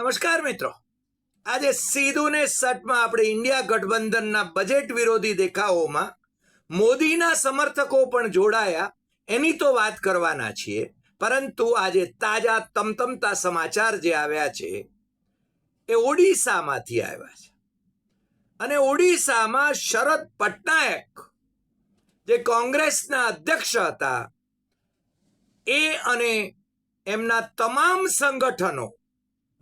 નમસ્કાર મિત્રો. આજે સીધું ને સટમાં આપણે ઇન્ડિયા ગઠબંધનના બજેટ વિરોધી દેખાવોમાં મોદીના સમર્થકો પણ જોડાયા, એની તો વાત કરવાના છીએ. પરંતુ આજે તાજા તમતમતા સમાચાર જે આવ્યા છે, એ ઓડિશામાંથી આવ્યા છે. અને ઓડિશામાં શરદ પટનાયક જે કોંગ્રેસના અધ્યક્ષ હતા, એ અને એમના તમામ સંગઠનો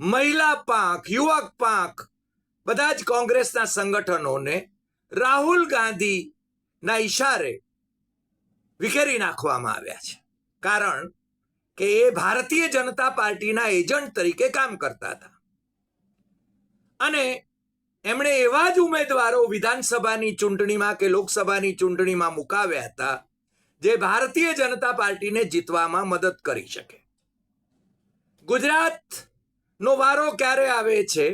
મહિલા પાંખ, યુવક પાંખ, બધા જ કોંગ્રેસના સંગઠનોને રાહુલ ગાંધીના ઈશારે વિખેરી નાખવામાં આવ્યા છે. કારણ કે એ ભારતીય જનતા પાર્ટીના એજન્ટ તરીકે કામ કરતા હતા. અને એમણે એવા જ ઉમેદવારો વિધાનસભાની ચૂંટણીમાં કે લોકસભાની ચૂંટણીમાં મુકાવ્યા હતા, જે ભારતીય જનતા પાર્ટીને જીતવામાં મદદ કરી શકે. ગુજરાત નો વારો ક્યારે આવે છે,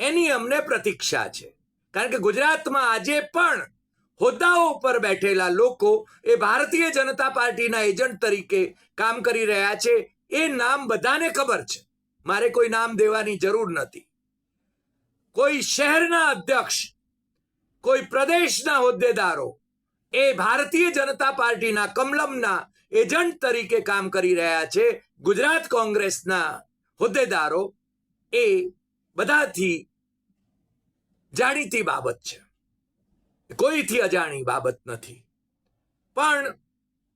એની અમને પ્રતીક્ષા છે. કારણ કે ગુજરાતમાં આજે પણ હોદ્દાઓ ઉપર બેઠેલા લોકો એ ભારતીય જનતા પાર્ટીના એજન્ટ તરીકે કામ કરી રહ્યા છે, એ નામ બધાને ખબર છે. મારે કોઈ નામ દેવાની જરૂર નથી. કોઈ શહેરના અધ્યક્ષ, કોઈ પ્રદેશના હોદ્દેદારો એ ભારતીય જનતા પાર્ટીના કમલમના એજન્ટ તરીકે કામ કરી રહ્યા છે, ગુજરાત કોંગ્રેસના હોદ્દેદારો એ બધાથી જાણીતી બાબત છે. કોઈથી અજાણી બાબત નથી. પણ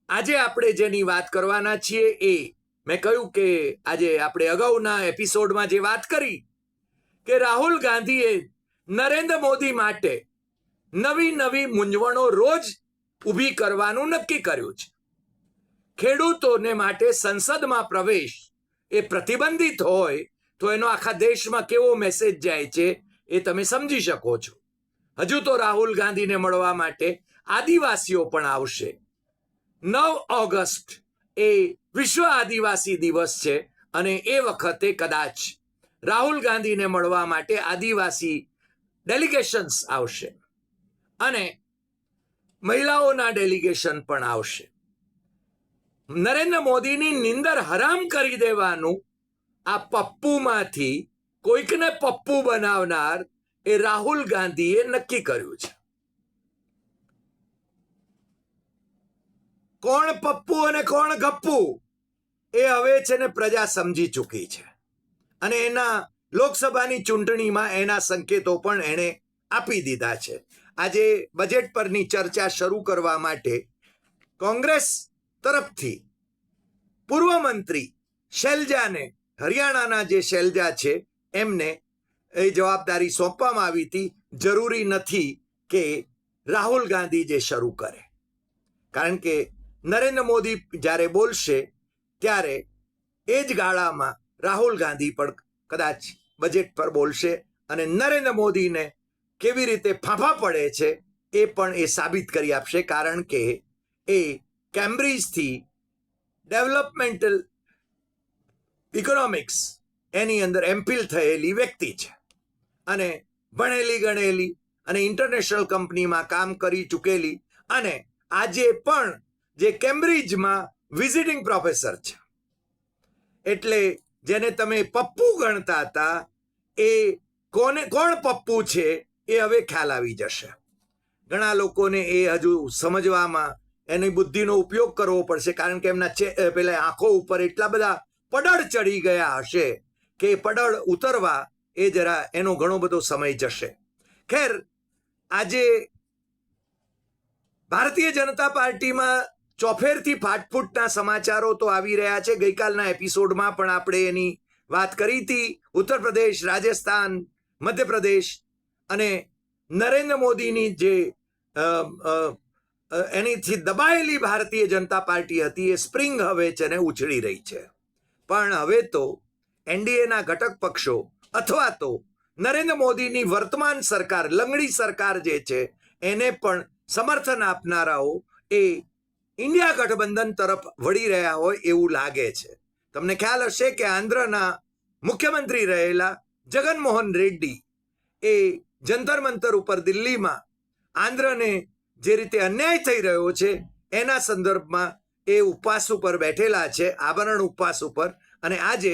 આજે આપણે જેની વાત કરવાના છીએ એ મેં કહ્યું કે આજે આપણે અગાઉના એપિસોડમાં જે વાત કરી કે રાહુલ ગાંધીએ નરેન્દ્ર મોદી માટે નવી નવી મૂંઝવણો રોજ ઊભી કરવાનું નક્કી કર્યું છે. ખેડૂતોને માટે સંસદમાં પ્રવેશ એ પ્રતિબંધિત હોય તો એનો આખા દેશમાં કેવો મેસેજ જાય છે એ તમે સમજી શકો છો. હજુ તો રાહુલ ગાંધીને મળવા માટે આદિવાસીઓ પણ આવશે. નવ ઓગસ્ટ એ વિશ્વ આદિવાસી દિવસ છે અને એ વખતે કદાચ રાહુલ ગાંધીને મળવા માટે આદિવાસી ડેલિગેશન્સ આવશે અને મહિલાઓના ડેલિગેશન પણ આવશે. નરેન્દ્ર મોદીની નિંદર હરામ કરી દેવાનું આ પપ્પુમાંથી કોઈકને પપ્પુ બનાવનાર એ રાહુલ ગાંધીએ નક્કી કર્યું છે. કોણ પપ્પુ અને કોણ ગપ્પુ એ હવે છે ને પ્રજા સમજી ચૂકી છે. અને એના લોકસભાની ચૂંટણીમાં એના સંકેતો પણ એણે આપી દીધા છે. આજે બજેટ પરની ચર્ચા શરૂ કરવા માટે કોંગ્રેસ તરફથી પૂર્વ મંત્રી શૈલજાને હરિયાણાના જે શૈલજા છે, એમને એ જવાબદારી સોંપવામાં આવી હતી. જરૂરી નથી કે રાહુલ ગાંધી જે શરૂ કરે. કારણ કે નરેન્દ્ર મોદી જ્યારે બોલશે, ત્યારે એ જ ગાળામાં રાહુલ ગાંધી પણ કદાચ બજેટ પર બોલશે અને નરેન્દ્ર મોદીને કેવી રીતે ફાંફા પડે છે, એ પણ એ સાબિત કરી આપશે. કારણ કે એ કેમ્બ્રિજથી ડેવલપમેન્ટલ ઇકોનોમિક્સ એની અંદર એમ્પિલ થયેલી વ્યક્તિ છે. અને ભણેલી, ગણેલી અને ઇન્ટરનેશનલ કંપનીમાં કામ કરી ચૂકેલી અને આજે પણ જે કેમ્બ્રિજમાં વિઝિટિંગ પ્રોફેસર છે. એટલે જેને તમે પપ્પુ ગણતા હતા, એ કોને, કોણ પપ્પુ છે એ હવે ખ્યાલ આવી જશે. ઘણા લોકોને એ હજુ સમજવામાં એની બુદ્ધિનો ઉપયોગ કરવો પડશે, કારણ કે એમના પેલા આંખો ઉપર એટલા બધા પડળ ચડી ગયા હશે કે પડળ ઉતરવા એ જરા એનો ઘણો બધો સમય જશે. ખેર, આજે ભારતીય જનતા પાર્ટીમાં ચોફેરથી ફાટફૂટના સમાચારો તો આવી રહ્યા છે. ગઈકાલના એપિસોડમાં પણ આપણે એની વાત કરી હતી. ઉત્તર પ્રદેશ, રાજસ્થાન, મધ્યપ્રદેશ અને નરેન્દ્ર મોદીની જે એનીથી દબાયેલી ભારતીય જનતા પાર્ટી હતી એ સ્પ્રિંગ હવે છે ને ઉછળી રહી છે. પણ હવે તો એનડીએના ઘટક પક્ષો અથવા તો નરેન્દ્ર મોદીની વર્તમાન સરકાર, લંગડી સરકાર જે છે, એને પણ સમર્થન આપનારાઓ એ ઇન્ડિયા ગઠબંધન તરફ વળી રહ્યા હોય એવું લાગે છે. તમને ખ્યાલ હશે કે આંધ્રના મુખ્યમંત્રી રહેલા જગનમોહન રેડ્ડી એ જંતર મંતર ઉપર દિલ્હીમાં આંધ્રને જે રીતે અન્યાય થઈ રહ્યો છે, એના સંદર્ભમાં એ ઉપવાસ ઉપર બેઠેલા છે, આભરણ ઉપવાસ ઉપર. અને આજે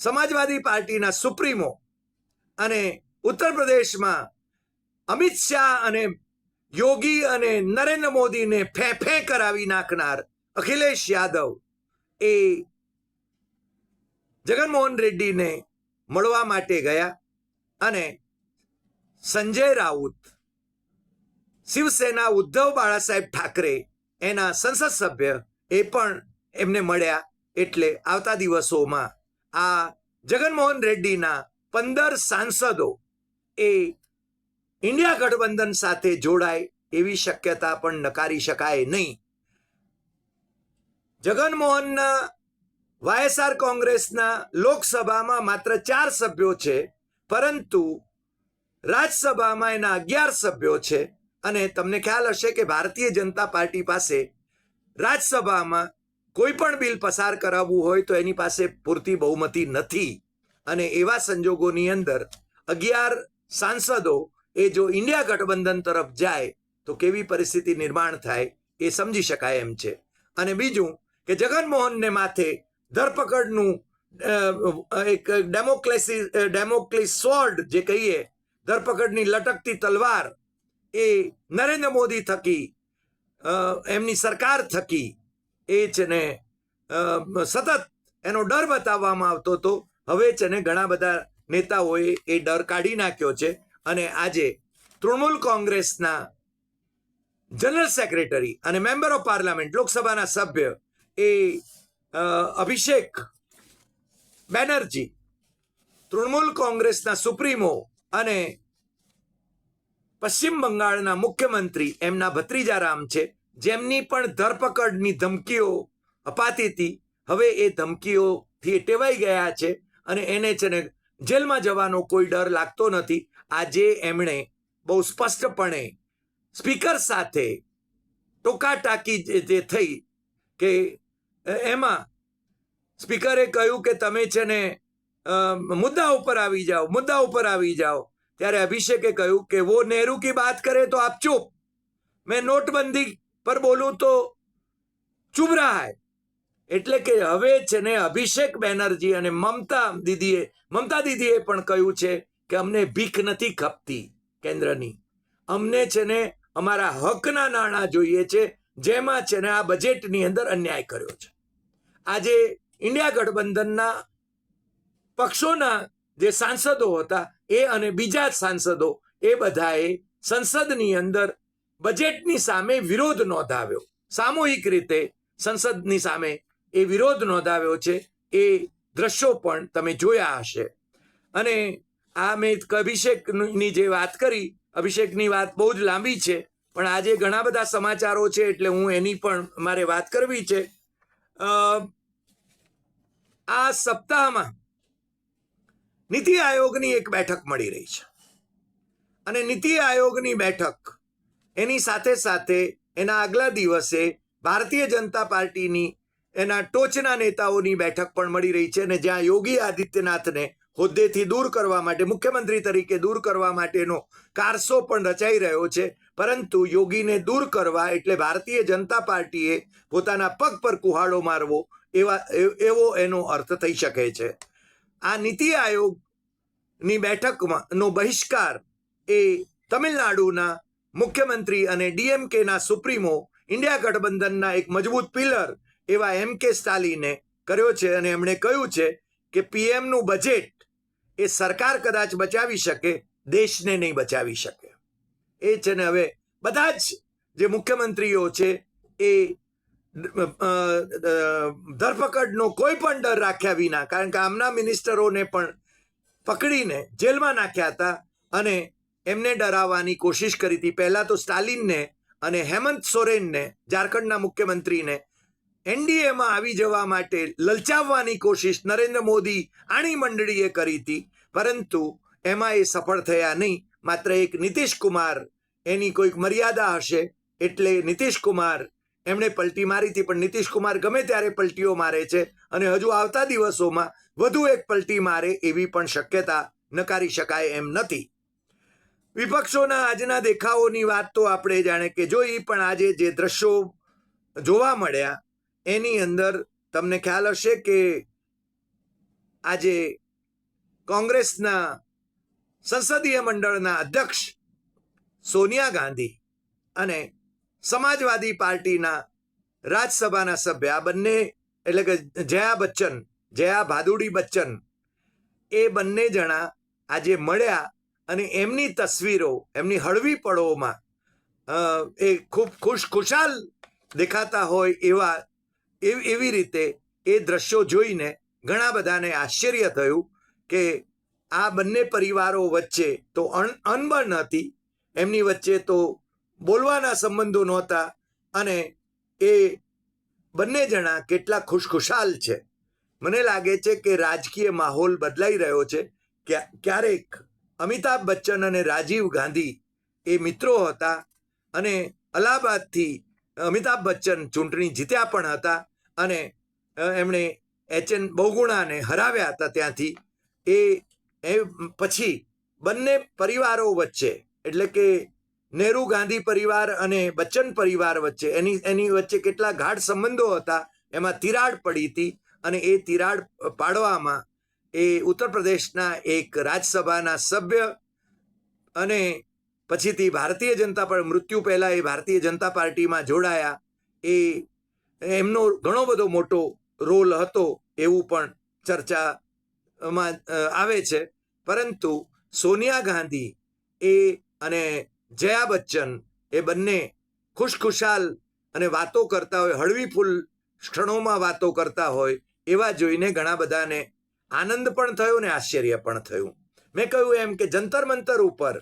સમાજવાદી પાર્ટીના સુપ્રીમો અને ઉત્તર પ્રદેશમાં અમિત શાહ અને યોગી અને નરેન્દ્ર મોદીને ફે ફે કરાવી નાખનાર અખિલેશ યાદવ એ જગનમોહન રેડ્ડીને મળવા માટે ગયા અને સંજય રાઉત, શિવસેના ઉદ્ધવ બાળાસાહેબ ઠાકરે એના સંસદ સભ્ય એ પણ એમને મળ્યા એટલે આવતા દિવસોમાં આ જગનમોહન રેડ્ડીના પંદર સાંસદો એ ઇન્ડિયા ગઠબંધન સાથે જોડાય એવી શક્યતા પણ નકારી શકાય નહીં. જગનમોહનના વાયએસઆર કોંગ્રેસના લોકસભામાં માત્ર ચાર સભ્યો છે, પરંતુ રાજ્યસભામાં એના અગિયાર સભ્યો છે અને તમને ખ્યાલ હશે કે ભારતીય જનતા પાર્ટી પાસે રાજ્યસભામાં કોઈ પણ બિલ પસાર કરાવવું હોય તો એની પાસે પૂરતી બહુમતી નથી. અને એવા સંજોગોની અંદર અગિયાર સાંસદો એ જો ઇન્ડિયા ગઠબંધન તરફ જાય તો કેવી પરિસ્થિતિ નિર્માણ થાય એ સમજી શકાય એમ છે. અને બીજું કે જગનમોહનને માથે ધરપકડનું એક ડેમોક્લેસી ડેમોક્લી સોર્ડ જે કહીએ, ધરપકડની લટકતી તલવાર એ નરેન્દ્ર મોદી થકી એમની સરકાર થકી એ છે ને સતત એનો ડર બતાવવામાં આવતો હતો. હવે છે ને ઘણા બધા નેતાઓએ એ ડર કાઢી નાખ્યો છે અને આજે તૃણમૂલ કોંગ્રેસના જનરલ સેક્રેટરી અને મેમ્બર ઓફ પાર્લામેન્ટ, લોકસભાના સભ્ય એ અભિષેક બેનર્જી, તૃણમૂલ કોંગ્રેસના સુપ્રીમો અને પશ્ચિમ બંગાળના મુખ્યમંત્રી એમના ભત્રીજા રામ છે, જેમની પણ ધરપકડની ધમકીઓ અપાતી હતી. હવે એ ધમકીઓથી ટેવાઈ ગયા છે અને એને છે ને જેલમાં જવાનો કોઈ ડર લાગતો નથી. આજે એમણે બહુ સ્પષ્ટપણે સ્પીકર સાથે ટોકાટાકી જે- જે થઈ કે એમાં સ્પીકરે કહ્યું કે તમે છે ને મુદ્દા ઉપર આવી જાઓ, મુદ્દા ઉપર આવી જાઓ. ત્યારે અભિષેકે કહ્યું કે વો નહેરુ કી બાત કરે તો આપ ચૂપ. મેં નોટબંધી પર બોલું તો ચૂપ રહા એટલે કે હવે છે ને અભિષેક બેનર્જી અને મમતા દીદીએ મમતા દીદીએ પણ કહ્યું છે કે, અમને ભીખ નથી ખપતી કેન્દ્રની. અમને છે ને અમારા હકના નાણાં જોઈએ છે, જેમાં છે ને આ બજેટની અંદર અન્યાય કર્યો છે. આજે ઇન્ડિયા ગઠબંધનના પક્ષોના જે સાંસદો હતા, એ અને બીજા જ સાંસદો, એ બધાએ સંસદની અંદર બજેટની સામે વિરોધ નોંધાવ્યો. સામૂહિક રીતે સંસદની સામે એ વિરોધ નોંધાવ્યો છે. એ દ્રશ્યો પણ તમે જોયા હશે. અને આ મેં અભિષેકની જે વાત કરી, અભિષેકની વાત બહુ જ લાંબી છે, પણ આજે ઘણા બધા સમાચારો છે, એટલે હું એની પણ મારે વાત કરવી છે. આ સપ્તાહમાં નીતિ આયોગની એક બેઠક મળી રહી છે. અને નીતિ આયોગની બેઠક એની સાથે સાથે એના આગલા દિવસે ભારતીય જનતા પાર્ટીની એના ટોચના નેતાઓની બેઠક પણ મળી રહી છે અને જ્યાં યોગી આદિત્યનાથને હોદ્દેથી દૂર કરવા માટે, મુખ્યમંત્રી તરીકે દૂર કરવા માટેનો કારસો પણ રચાઈ રહ્યો છે. પરંતુ યોગીને દૂર કરવા એટલે ભારતીય જનતા પાર્ટીએ પોતાના પગ પર કુહાડો મારવો એવા એવો એનો અર્થ થઈ શકે છે. આ નીતિ આયોગની બેઠકમાં નો બહિષ્કાર એ તમિલનાડુના મુખ્યમંત્રી અને ડીએમકેના સુપ્રીમો ઇન્ડિયા ગઠબંધનના એક મજબૂત પિલર એવા એમ કે સ્ટાલિને કર્યો છે અને એમણે કહ્યું છે કે પીએમનું બજેટ એ સરકાર કદાચ બચાવી શકે, દેશને નહીં બચાવી શકે. એ છે ને હવે બધા જ જે મુખ્યમંત્રીઓ છે એ ધરપકડનો કોઈ પણ ડર રાખ્યા વિના, કારણ કે આમના મિનિસ્ટરોને પણ પકડીને જેલમાં નાખ્યા હતા અને એમને ડરાવવાની કોશિશ કરી હતી. પહેલાં તો સ્ટાલિનને અને હેમંત સોરેનને, ઝારખંડના મુખ્યમંત્રીને એનડીએમાં આવી જવા માટે લલચાવવાની કોશિશ નરેન્દ્ર મોદી આણી મંડળીએ કરી હતી. પરંતુ એમાં એ સફળ થયા નહીં. માત્ર એક નીતિશ કુમાર એની કોઈક મર્યાદા હશે એટલે નીતિશ કુમાર એમણે પલટી મારી હતી, પણ નીતિશ કુમાર ગમે ત્યારે પલટીઓ મારે છે અને હજુ આવતા દિવસોમાં વધુ એક પલટી મારે એવી પણ શક્યતા નકારી શકાય એમ નથી. વિપક્ષોના આજના દેખાવોની વાત તો આપણે જાણે કે જોઈ, પણ આજે જે દ્રશ્યો જોવા મળ્યા, એની અંદર તમને ખ્યાલ હશે કે આજે કોંગ્રેસના સંસદીય મંડળના અધ્યક્ષ સોનિયા ગાંધી અને સમાજવાદી પાર્ટીના રાજ્યસભાના સભ્ય, આ બંને એટલે કે જયા બચ્ચન, જયા ભાદુડી બચ્ચન, એ બંને જણા આજે મળ્યા અને એમની તસવીરો, એમની હળવી પળોમાં એ ખૂબ ખુશ ખુશાલ દેખાતા હોય એવા, એવ- રીતે એ દ્રશ્યો જોઈને ઘણા બધાને આશ્ચર્ય થયું કે આ બંને પરિવારો વચ્ચે તો અણ અનબણ હતી. એમની વચ્ચે તો બોલવાના સંબંધો નહોતા અને એ બંને જણા કેટલા ખુશખુશાલ છે. મને લાગે છે કે રાજકીય માહોલ બદલાઈ રહ્યો છે. ક્યા- ક્યારેક અમિતાભ બચ્ચન અને રાજીવ ગાંધી એ મિત્રો હતા અને અલ્હાબાદથી અમિતાભ બચ્ચન ચૂંટણી જીત્યા પણ હતા અને એમણે એચ એન બહુગુણાને હરાવ્યા હતા ત્યાંથી. એ પછી બંને પરિવારો વચ્ચે, એટલે કે નહેરુ ગાંધી પરિવાર અને બચ્ચન પરિવાર વચ્ચે, એની એની વચ્ચે કેટલા ગાઢ સંબંધો હતા, એમાં તિરાડ પડી હતી અને એ તિરાડ પાડવામાં એ ઉત્તર પ્રદેશના એક રાજ્યસભાના સભ્ય અને પછીથી ભારતીય જનતા પર મૃત્યુ પહેલાં એ ભારતીય જનતા પાર્ટીમાં જોડાયા. એ, એમનો ઘણો બધો મોટો રોલ હતો એવું પણ ચર્ચામાં આવે છે. પરંતુ સોનિયા ગાંધી એ અને જયા બચ્ચન એ બંને ખુશખુશાલ અને વાતો કરતા હોય હળવી ફૂલ ક્ષણોમાં વાતો કરતા હોય, એવા જોઈને ઘણા બધાને આનંદ પણ થયો ને આશ્ચર્ય પણ થયું. મેં કહ્યું એમ કે જંતર મંતર ઉપર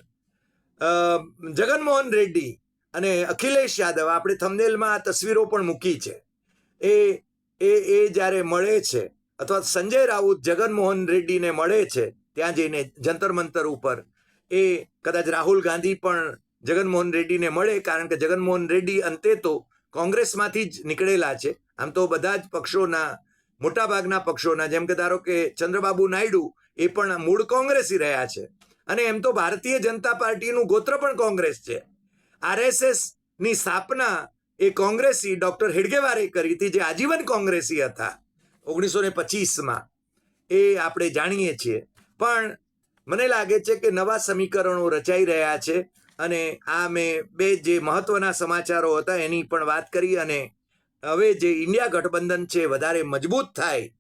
જગનમોહન રેડ્ડી અને અખિલેશ યાદવ, આપણે થમનેલમાં આ તસવીરો પણ મૂકી છે. એ એ એ જ્યારે મળે છે અથવા સંજય રાઉત, જગનમોહન રેડ્ડીને મળે છે, ત્યાં જઈને જંતર મંતર ઉપર એ કદાચ રાહુલ ગાંધી પણ જગનમોહન રેડ્ડીને મળે, કારણ કે જગનમોહન રેડ્ડી અંતે તો કોંગ્રેસમાંથી જ નીકળેલા છે. આમ તો બધા જ પક્ષોના, મોટાભાગના પક્ષોના, જેમ કે ધારો કે ચંદ્રબાબુ નાયડુ, એ પણ મૂળ કોંગ્રેસી રહ્યા છે. અને એમ તો ભારતીય જનતા પાર્ટીનું ગોત્ર પણ કોંગ્રેસ છે. આરએસએસની સ્થાપના એ કોંગ્રેસી ડોક્ટર હેડગેવારે કરી હતી, જે આજીવન કોંગ્રેસી હતા, ઓગણીસો ને પચીસમાં. એ આપણે જાણીએ છીએ. પણ મને લાગે છે કે નવા સમીકરણો રચાઈ રહ્યા છે અને આ મેં બે જે મહત્વના સમાચારો હતા એની પણ વાત કરી અને હવે જે ઇન્ડિયા ગઠબંધન છે વધારે મજબૂત થાય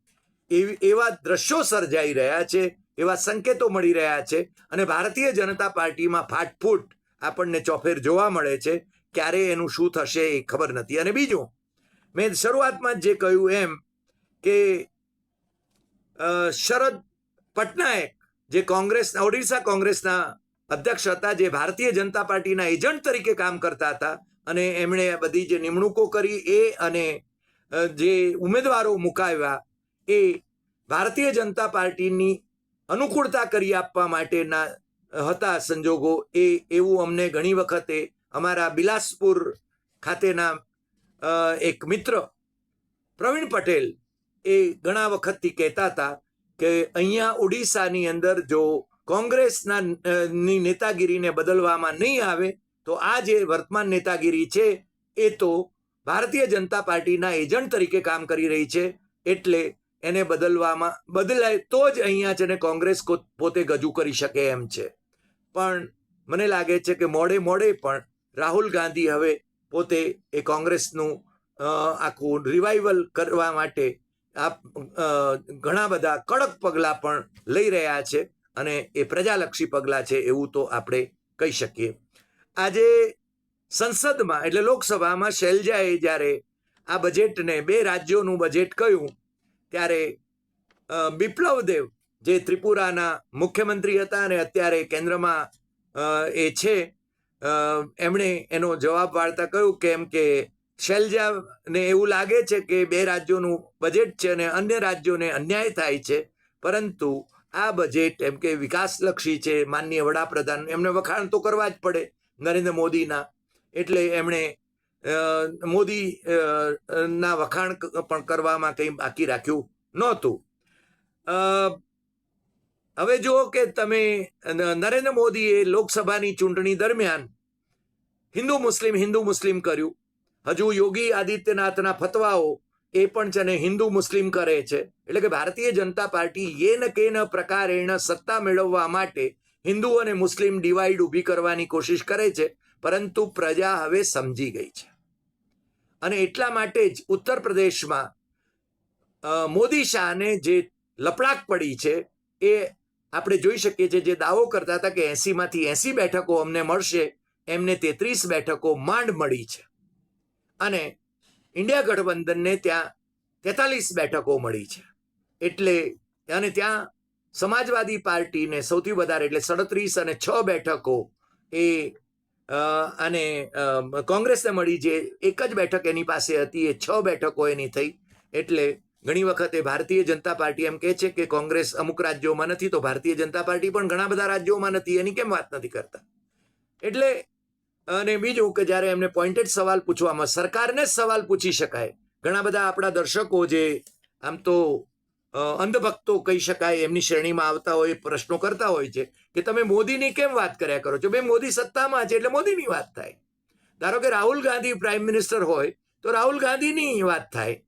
એવી, એવા દ્રશ્યો સર્જાઈ રહ્યા છે, એવા સંકેતો મળી રહ્યા છે અને ભારતીય જનતા પાર્ટીમાં ફાટફૂટ આપણને ચોફેર જોવા મળે છે ક્યારે એનું શું થશે એ ખબર નથી. અને બીજું, મેં શરૂઆતમાં જ કહ્યું એમ કે શરદ પટનાયક જે કોંગ્રેસ ઓડિશા કોંગ્રેસના અધ્યક્ષ હતા, જે ભારતીય જનતા પાર્ટીના એજન્ટ તરીકે કામ કરતા હતા અને એમણે બધી જે નિમણૂકો કરી એ અને જે ઉમેદવારો મુકાવ્યા એ ભારતીય જનતા પાર્ટીની અનુકૂળતા કરી આપવા માટેના હતા સંજોગો એ, એવું અમને ઘણી વખતે અમારા બિલાસપુર ખાતેના એક મિત્ર પ્રવીણ પટેલ એ ઘણા વખતથી કહેતા હતા કે અહીંયા ઓડિશાની અંદર જો કોંગ્રેસના ની નેતાગીરીને બદલવામાં નહીં આવે, તો આ જે વર્તમાન નેતાગીરી છે, એ તો ભારતીય જનતા પાર્ટીના એજન્ટ તરીકે કામ કરી રહી છે, એટલે એને બદલવામાં, બદલાય તો જ અહીંયા છે ને કોંગ્રેસ પોતે ગજુ કરી શકે એમ છે. પણ મને લાગે છે કે મોડે મોડે પણ રાહુલ ગાંધી હવે પોતે એ કોંગ્રેસનું આખું રિવાઇવલ કરવા માટે આ ઘણા બધા કડક પગલાં પણ લઈ રહ્યા છે અને એ પ્રજાલક્ષી પગલાં છે એવું તો આપણે કહી શકીએ. આજે સંસદમાં એટલે લોકસભામાં શૈલજાએ જ્યારે આ બજેટને બે રાજ્યોનું બજેટ કહ્યું, ત્યારે બિપ્લવ દેવ જે ત્રિપુરાના મુખ્યમંત્રી હતા અને અત્યારે કેન્દ્રમાં એ છે એમણે એનો જવાબ વાળતા કહ્યું કેમ કે શૈલજાને એવું લાગે છે કે બે રાજ્યોનું બજેટ છે અને અન્ય રાજ્યોને અન્યાય થાય છે. પરંતુ આ બજેટ એમ કે વિકાસલક્ષી છે, માનનીય વડાપ્રધાન, એમને વખાણ તો કરવા જ પડે નરેન્દ્ર મોદીના. એટલે એમણે મોદી ના વખાણ પણ કરવામાં કંઈ બાકી રાખ્યું નહોતું. હવે જુઓ કે તમે નરેન્દ્ર મોદીએ લોકસભાની ચૂંટણી દરમિયાન હિન્દુ મુસ્લિમ હિન્દુ મુસ્લિમ કર્યું. હજુ યોગી આદિત્યનાથના ફતવાઓ એ પણ છે ને હિન્દુ મુસ્લિમ કરે છે. એટલે કે ભારતીય જનતા પાર્ટી યેન કેન પ્રકારેણ સત્તા મેળવવા માટે હિન્દુ અને મુસ્લિમ ડિવાઈડ ઊભી કરવાની કોશિશ કરે છે, પરંતુ પ્રજા હવે સમજી ગઈ છે. અને એટલા માટે જ ઉત્તર પ્રદેશમાં મોદી શાહને જે લપડાક પડી છે એ આપણે જોઈ શકીએ છીએ, જે દાવો કરતા હતા કે એસીમાંથી એસી બેઠકો અમને મળશે, એમને તેત્રીસ બેઠકો માંડ મળી છે. અને ઇન્ડિયા ગઠબંધનને ત્યાં તેતાલીસ બેઠકો મળી છે. એટલે અને ત્યાં સમાજવાદી પાર્ટીને સૌથી વધારે એટલે સડત્રીસ અને છ બેઠકો એ અને કોંગ્રેસને મળી જે એક જ બેઠક એની પાસે હતી, એ છ બેઠકો એની થઈ. એટલે ઘણી વખતે ભારતીય જનતા પાર્ટી એમ કહે છે કે કોંગ્રેસ અમુક રાજ્યોમાં નથી, તો ભારતીય જનતા પાર્ટી પણ ઘણા બધા રાજ્યોમાં નથી, એની કેમ વાત નથી કરતા? એટલે અને બીજું કે જ્યારે એમને પોઈન્ટેડ સવાલ પૂછવામાં સરકારને સવાલ પૂછી શકાય. ઘણા બધા આપણા દર્શકો જે આમ તો અંધભક્તો કહી શકાય, એમની શ્રેણીમાં આવતા હોય, પ્રશ્નો કરતા હોય છે કે તમે મોદીની કેમ વાત કર્યા કરો છો? બે મોદી સત્તામાં છે એટલે મોદીની વાત થાય. ધારો કે રાહુલ ગાંધી પ્રાઇમ મિનિસ્ટર હોય, તો રાહુલ ગાંધીની વાત થાય.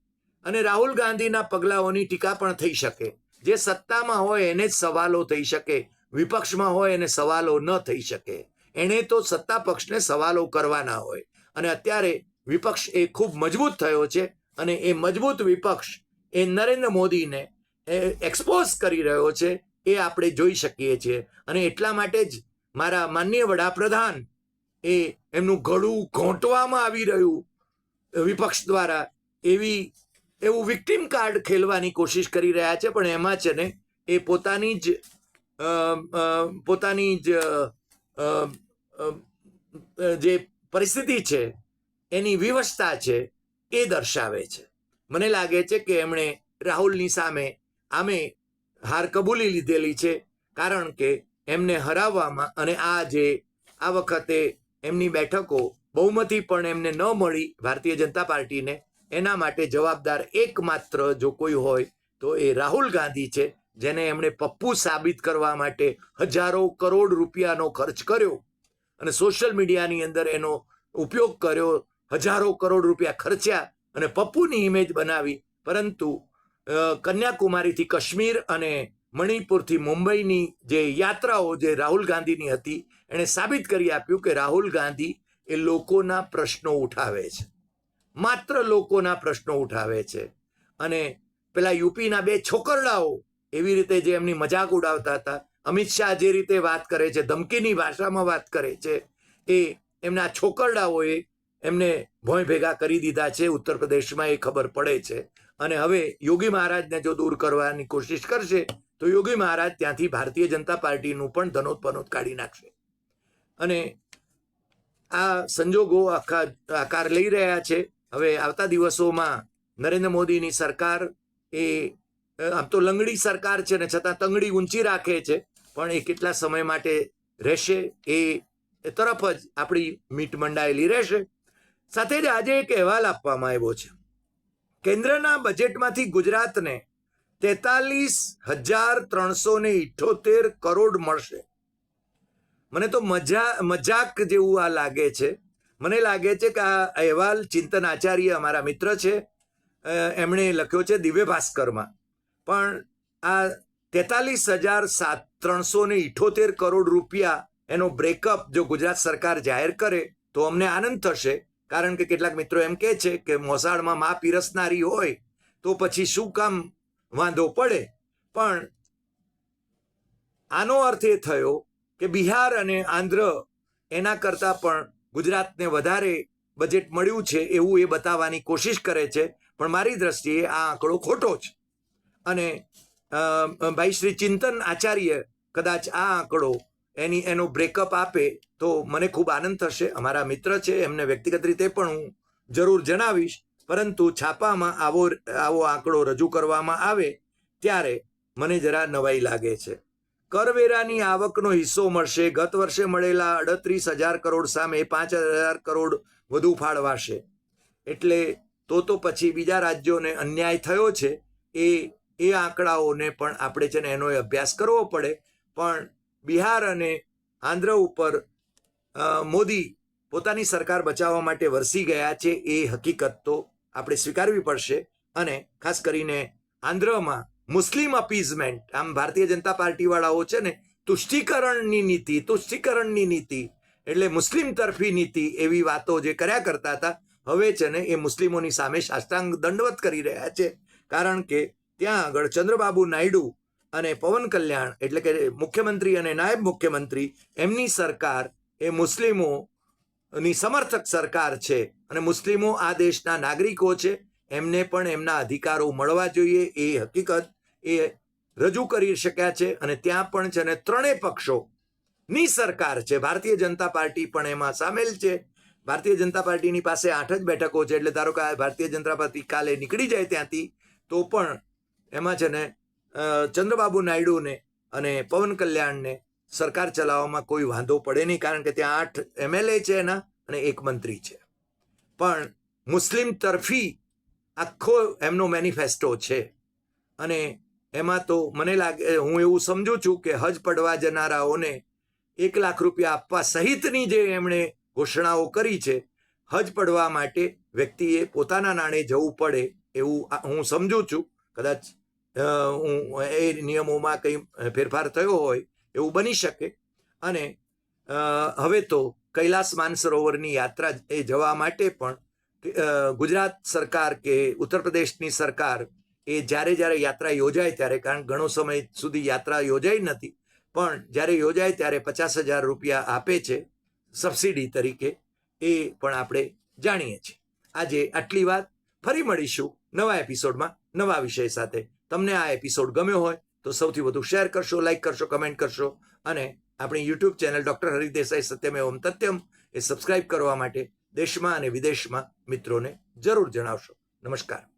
અને રાહુલ ગાંધીના પગલાઓની ટીકા પણ થઈ શકે. જે સત્તામાં હોય એને જ સવાલો થઈ શકે. વિપક્ષમાં હોય એને સવાલો ન થઈ શકે. એણે તો સત્તા પક્ષને સવાલો કરવાના હોય. અને અત્યારે વિપક્ષ એ ખૂબ મજબૂત થયો છે અને એ મજબૂત વિપક્ષ એ નરેન્દ્ર મોદીને એક્સપોઝ કરી રહ્યો છે એ આપણે જોઈ શકીએ છીએ. અને એટલા માટે જ મારા માનનીય વડાપ્રધાન એ એમનું ગળું ઘોંટવામાં આવી રહ્યું વિપક્ષ દ્વારા એવી, એવું વિક્ટિમ કાર્ડ ખેલવાની કોશિશ કરી રહ્યા છે. પણ એમાં છે ને એ પોતાની જ પોતાની જ જે પરિસ્થિતિ છે, એની વિવશતા છે, એ દર્શાવે છે. મને લાગે છે કે એમણે રાહુલની સામે આમે હાર કબૂલી લીધેલી છે, કારણ કે એમને હરાવવામાં અને આ જે, આ વખતે એમની બેઠકો બહુમતી પણ એમને ન મળી ભારતીય જનતા પાર્ટીને, એના માટે જવાબદાર એકમાત્ર જો કોઈ હોય, તો એ રાહુલ ગાંધી છે, જેને એમણે પપ્પુ સાબિત કરવા માટે હજારો કરોડ રૂપિયાનો ખર્ચ કર્યો. અને સોશિયલ મીડિયાની અંદર એનો ઉપયોગ કર્યો, હજારો કરોડ રૂપિયા ખર્ચ્યા અને પપ્પુની ઇમેજ બનાવી. પરંતુ કન્યાકુમારીથી કાશ્મીર અને મણિપુરથી મુંબઈની જે યાત્રાઓ જે રાહુલ ગાંધીની હતી, એણે સાબિત કરી આપ્યું કે રાહુલ ગાંધી એ લોકોના પ્રશ્નો ઉઠાવે છે. માત્ર લોકોના પ્રશ્નો ઉઠાવે છે. અને પેલા યુપીના બે છોકરડાઓ એવી રીતે જે એમની મજાક ઉડાવતા હતા અમિત શાહ જે રીતે વાત કરે છે, ધમકીની ભાષામાં વાત કરે છે, એ એમના છોકરડાઓએ એમને ભોંય ભેગા કરી દીધા છે, ઉત્તર પ્રદેશમાં એ ખબર પડે છે. અને હવે યોગી મહારાજને જો દૂર કરવાની કોશિશ કરશે, તો યોગી મહારાજ ત્યાંથી ભારતીય જનતા પાર્ટીનું પણ ધનોત્પનોત કાઢી નાખશે. અને આ સંજોગો આખા, આકાર લઈ રહ્યા છે. હવે આવતા દિવસોમાં નરેન્દ્ર મોદીની સરકાર એ, આમ તો લંગડી સરકાર છે ને છતાં તંગડી ઊંચી રાખે છે. પણ એ કેટલા સમય માટે રહેશે એ તરફ જ આપણી મીટ મંડાયેલી રહેશે. સાથે જ આજે એક અહેવાલ આપવામાં આવ્યો છે. કેન્દ્રના બજેટમાંથી ગુજરાતને તેતાલીસ હજાર ત્રણસો ને ઇઠોતેર કરોડ મળશે. મને તો મજા, મજાક જેવું આ લાગે છે. મને લાગે છે કે આ અહેવાલ ચિંતન આચાર્ય અમારા મિત્ર છે. એમણે લખ્યો છે દિવ્ય ભાસ્કરમાં. પણ આ તેતાલીસ હજાર સાત ત્રણસો ને ઇઠોતેર કરોડ રૂપિયા એનો બ્રેકઅપ જો ગુજરાત સરકાર જાહેર કરે, તો અમને આનંદ થશે. કારણ કે કેટલાક મિત્રો એમ કહે છે કે મોસાળમાં મા પીરસનારી હોય, તો પછી શું કામ વાંધો પડે? પણ આનો અર્થ એ થયો કે બિહાર અને આંધ્ર એના કરતાં પણ ગુજરાતને વધારે બજેટ મળ્યું છે એવું એ બતાવવાની કોશિશ કરે છે. પણ મારી દ્રષ્ટિએ આ આંકડો ખોટો છે. અને ભાઈ શ્રી ચિંતન આચાર્ય કદાચ આ આંકડો એની, એનો બ્રેકઅપ આપે તો મને ખૂબ આનંદ થશે. અમારા મિત્ર છે, એમને વ્યક્તિગત રીતે પણ હું જરૂર જણાવીશ. પરંતુ છાપામાં આવો આવો આંકડો રજૂ કરવામાં આવે ત્યારે મને જરા નવાઈ લાગે છે. કરવેરાની આવકનો હિસ્સો મળશે. ગત વર્ષે મળેલા અડત્રીસ હજાર કરોડ સામે પાંચ હજાર કરોડ વધુ ફાળવાશે. એટલે તો તો પછી બીજા રાજ્યોને અન્યાય થયો છે. એ એ આંકડાઓને પણ આપણે છે ને એનો અભ્યાસ કરવો પડે. પણ બિહાર અને આંધ્ર ઉપર મોદી પોતાની સરકાર બચાવવા માટે વરસી ગયા છે એ હકીકત તો આપણે સ્વીકારવી પડશે. અને ખાસ કરીને આંધ્રમાં મુસ્લિમ અપીઝમેન્ટ, આમ ભારતીય જનતા પાર્ટીવાળાઓ છે ને, તુષ્ટિકરણની નીતિ તુષ્ટિકરણની નીતિ, એટલે મુસ્લિમ તરફી નીતિ એવી વાતો જે કર્યા કરતા હતા, હવે છે ને એ મુસ્લિમોની સામે સાષ્ટાંગ દંડવત કરી રહ્યા છે. કારણ કે ત્યાં આગળ ચંદ્રબાબુ નાયડુ અને પવન કલ્યાણ એટલે કે મુખ્યમંત્રી અને નાયબ મુખ્યમંત્રી એમની સરકાર એ મુસ્લિમોની સમર્થક સરકાર છે. અને મુસ્લિમો આ દેશના નાગરિકો છે. એમને પણ એમના અધિકારો મળવા જોઈએ. એ હકીકત એ રજૂ કરી શક્યા છે. અને ત્યાં પણ છે ને ત્રણેય પક્ષો ની સરકાર છે. ભારતીય જનતા પાર્ટી પણ એમાં સામેલ છે. ભારતીય જનતા પાર્ટીની પાસે આઠ જ બેઠકો છે. એટલે ધારો કે ભારતીય જનતા પાર્ટી કાલે નીકળી જાય ત્યાંથી, તો પણ એમાં છે ને ચંદ્રબાબુ નાયડુને અને પવન કલ્યાણને સરકાર ચલાવવામાં કોઈ વાંધો પડે નહીં, કારણ કે ત્યાં આઠ એમએલએ છે એના અને એક મંત્રી છે. પણ મુસ્લિમ તરફી આખો એમનો મેનિફેસ્ટો છે. અને એમાં તો મને લાગે હું એવું સમજુ છું કે હજ પડવા જનારાઓને એક લાખ રૂપિયા આપવા સહિતની જે એમણે ઘોષણાઓ કરી છે, હજ પડવા માટે વ્યક્તિએ પોતાના નાણે જવું પડે એવું હું સમજુ છું. કદાચ એ નિયમોમાં કંઈ ફેરફાર થયો હોય એવું બની શકે. અને હવે તો કૈલાસ માનસરોવરની યાત્રા એ જવા માટે પણ ગુજરાત સરકાર કે ઉત્તર પ્રદેશની સરકાર એ જ્યારે જ્યારે યાત્રા યોજાય ત્યારે, કારણ ઘણો સમય સુધી યાત્રા યોજાઈ નથી, પણ જ્યારે યોજાય ત્યારે પચાસ હજાર રૂપિયા આપે છે, સબસિડી તરીકે, એ પણ આપણે જાણીએ છીએ. આજે આટલી વાત. ફરી મળીશું નવા એપિસોડમાં નવા વિષય સાથે. તમને આ એપિસોડ ગમ્યો હોય તો સૌથી વધુ શેર કરશો લાઈક કરશો કમેન્ટ કરશો અને આપણી યુટ્યુબ ચેનલ ડૉક્ટર હરિદેસાઈ સત્યમેવમ તત્યમ એ સબસ્ક્રાઇબ કરવા માટે દેશમાં અને વિદેશમાં મિત્રોને જરૂર જણાવશો. નમસ્કાર.